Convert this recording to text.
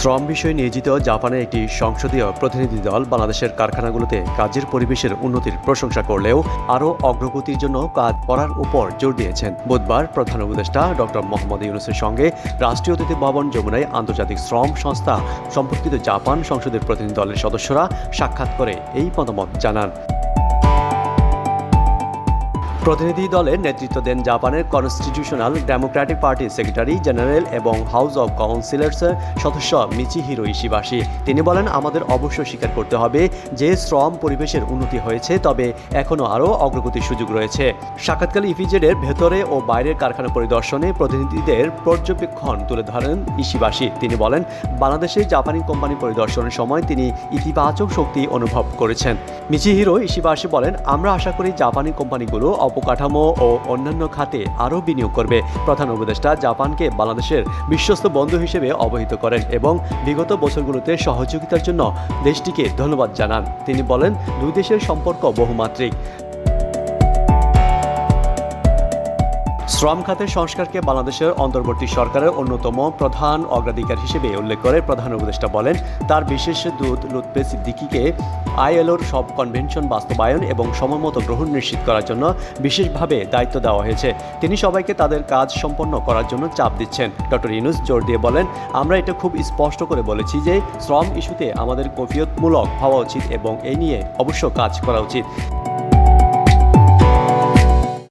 শ্রম বিষয়ে নিয়োজিত জাপানের একটি সংসদীয় প্রতিনিধি দল বাংলাদেশের কারখানাগুলোতে কাজের পরিবেশের উন্নতির প্রশংসা করলেও আরও অগ্রগতির জন্য কাজ করার উপর জোর দিয়েছেন। বুধবার প্রধান উপদেষ্টা ডক্টর মোহাম্মদ ইউনুসের সঙ্গে রাষ্ট্রীয় অতিথি ভবন যমুনায় আন্তর্জাতিক শ্রম সংস্থা সম্পর্কিত জাপান সংসদের প্রতিনিধি দলের সদস্যরা সাক্ষাৎ করে এই মতামত জানান। প্রতিনিধি দলের নেতৃত্ব দেন জাপানের কনস্টিটিউশনাল ডেমোক্রেটিক পার্টির সেক্রেটারি জেনারেল এবং হাউস অব কাউন্সিলর্সের সদস্য মিচি হিরো ইশিবাসী তিনি বলেন, আমাদের অবশ্যই স্বীকার করতে হবে যে শ্রম পরিবেশের উন্নতি হয়েছে, তবে এখনও আরও অগ্রগতির সুযোগ রয়েছে। সাক্ষাৎকালে ইফিজেডের ভেতরে ও বাইরের কারখানা পরিদর্শনে প্রতিনিধিদের পর্যবেক্ষণ তুলে ধরেন ইশিবাসী তিনি বলেন, বাংলাদেশে জাপানি কোম্পানি পরিদর্শনের সময় তিনি ইতিবাচক শক্তি অনুভব করেছেন। মিচি হিরো ইশিবাসী বলেন, আমরা আশা করি জাপানি কোম্পানিগুলো অবকাঠামো ও অন্যান্য খাতে আরও বিনিয়োগ করবে। প্রধান উপদেষ্টা জাপানকে বাংলাদেশের বিশ্বস্ত বন্ধু হিসেবে অবহিত করেন এবং বিগত বছরগুলোতে সহযোগিতার জন্য দেশটিকে ধন্যবাদ জানান। তিনি বলেন, দুই দেশের সম্পর্ক বহুমাত্রিক। শ্রম খাতের সংস্কারকে বাংলাদেশের অন্তর্বর্তী সরকারের অন্যতম প্রধান অগ্রাধিকার হিসেবে উল্লেখ করে প্রধান উপদেষ্টা বলেন, তার বিশেষ দূত লুৎপে সিদ্দিকিকে আইএলওর সব কনভেনশন বাস্তবায়ন এবং সময়মতো গ্রহণ নিশ্চিত করার জন্য বিশেষভাবে দায়িত্ব দেওয়া হয়েছে। তিনি সবাইকে তাদের কাজ সম্পন্ন করার জন্য চাপ দিচ্ছেন। ডক্টর ইনুস জোর দিয়ে বলেন, আমরা এটা খুব স্পষ্ট করে বলেছি যে শ্রম ইস্যুতে আমাদের কফিয়তমূলক হওয়া উচিত এবং এই নিয়ে অবশ্য কাজ করা উচিত।